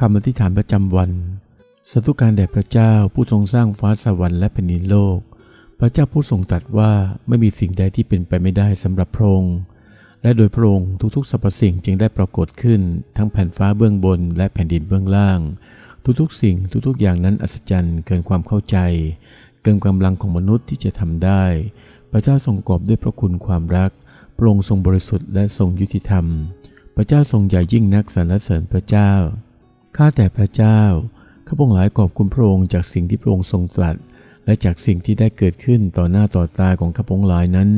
คำอธิษฐานประจำวันสาธุการแด่พระเจ้าผู้ทรงสร้างฟ้าสวรรค์และแผ่นดินโลก พระเจ้าผู้ทรงตรัสว่าไม่มีสิ่งใดที่เป็นไปไม่ได้สำหรับพระองค์ และโดยพระองค์ทุกๆสรรพสิ่งจึงได้ปรากฏขึ้น ทั้งแผ่นฟ้าเบื้องบนและแผ่นดินเบื้องล่าง ทุกๆสิ่งทุกๆอย่างนั้นอัศจรรย์เกินความเข้าใจ เกินกำลังของมนุษย์ที่จะทำได้ พระเจ้าทรงกอบด้วยพระคุณความรัก พระองค์ทรงบริสุทธิ์และทรงยุติธรรม พระเจ้าทรงใหญ่ยิ่งนักสรรเสริญพระเจ้า ข้าแต่พระเจ้า ข้าพงหลายขอบคุณพระองค์จากสิ่งที่พระองค์ทรงตรัส และจากสิ่งที่ได้เกิดขึ้นต่อหน้าต่อตาของข้าพงหลายนั้น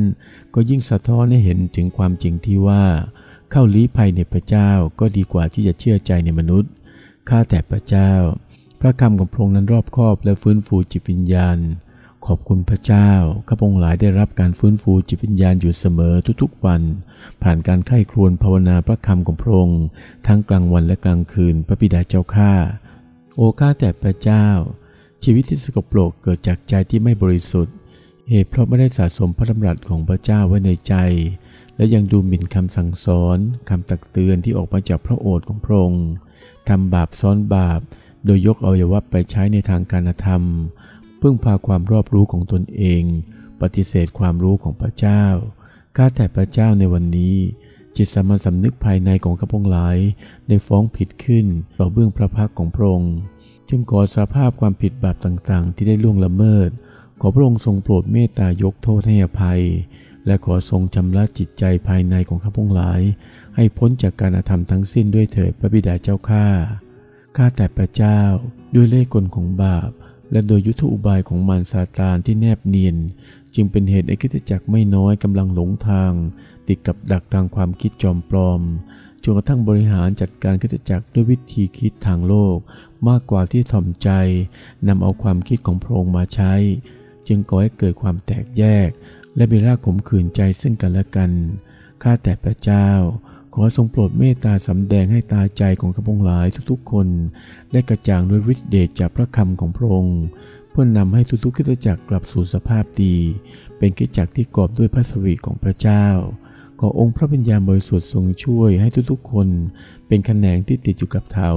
ก็ยิ่งสะท้อนให้เห็นถึงความจริงที่ว่า เข้าลี้ภัยในพระเจ้าก็ดีกว่าที่จะเชื่อใจในมนุษย์ ข้าแต่พระเจ้า พระคำของพระองค์นั้นรอบคอบและฟื้นฟูจิตวิญญาณ ขอบคุณพระเจ้า ข้าพงหลายได้รับการฟื้นฟูจิตวิญญาณอยู่เสมอทุกๆวัน ผ่านการไข้ครวญภาวนาพระคำของพระองค์ทั้งกลางวันและกลางคืนพระบิดาเจ้าข้า โอ้ข้าแต่พระเจ้า ชีวิตที่สกปรกเกิดจากใจที่ไม่บริสุทธิ์ เหตุเพราะไม่ได้สะสมพระดำรัสของพระเจ้าไว้ในใจ และยังดูหมิ่นคำสั่งสอนคำตักเตือนที่ออกมาจากพระโอษฐ์ของพระองค์ทำบาปซ้อนบาป โดยยกอวัยวะไปใช้ในทางการธรรม พึ่งพาความรอบรู้ของตนเอง ปฏิเสธความรู้ของพระเจ้า ข้าแต่พระเจ้าในวันนี้ จิตสามัญสำนึกภายในของข้าพงหลายได้ฟ้องผิดขึ้นต่อเบื้องพระพักของพระองค์จึงขอสาภาพความผิดบาปต่างๆ ที่ได้ล่วงละเมิด ขอพระองค์ทรงโปรดเมตตายกโทษให้อภัย และขอทรงชำระจิตใจภายในของข้าพงหลาย ให้พ้นจากการอาธรรมทั้งสิ้นด้วยเถิดพระบิดาเจ้าข้าข้าแต่พระเจ้าด้วยเล่ห์กลของบาป และโดยยุทธอุบายของมารซาตานที่แนบเนียน จึงเป็นเหตุให้คิดจักรไม่น้อยกำลังหลงทาง ติดกับดักทางความคิดจอมปลอมจนกระทั่งบริหารจัดการคิดจักรด้วยวิธีคิดทางโลก มากกว่าที่ถ่อมใจนำเอาความคิดของพระองค์มาใช้ จึงก่อให้เกิดความแตกแยก และเบล่าขมขื่นใจซึ่งกันและกันข้าแต่พระเจ้า ขอทรงโปรดเมตตาสำแดงให้ตาใจของข้าพงหลายทุกๆคน ได้กระจ่างด้วยฤทธิเดชจากพระคำของพระองค์ เพื่อนนำให้ทุกๆคิดจักรกลับสู่สภาพดี เป็นคิดจักรที่กอบด้วยพระสริของพระเจ้า ขอองค์พระวิญญาณบริสุทธิ์ทรงช่วยให้ทุกๆคน เป็นแขนงที่ติดอยู่กับเถา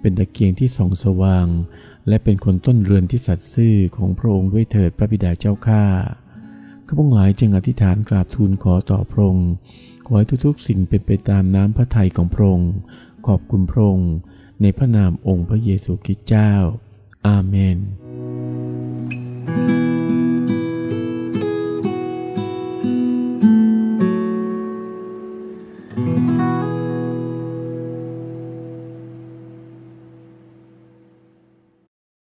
เป็นตะเกียงที่ส่องสว่าง และเป็นคนต้นเรือนที่สัตย์ซื่อของพระองค์ด้วยเถิดพระบิดาเจ้าข้าข้าพงหลายจึงอธิษฐานกราบทูลขอต่อพระองค์ ขอให้ทุกๆสิ่งเป็นไปตามน้ำพระทัยของพระองค์ ขอบคุณพระองค์ในพระนามองค์พระเยซูคริสต์เจ้า อาเมน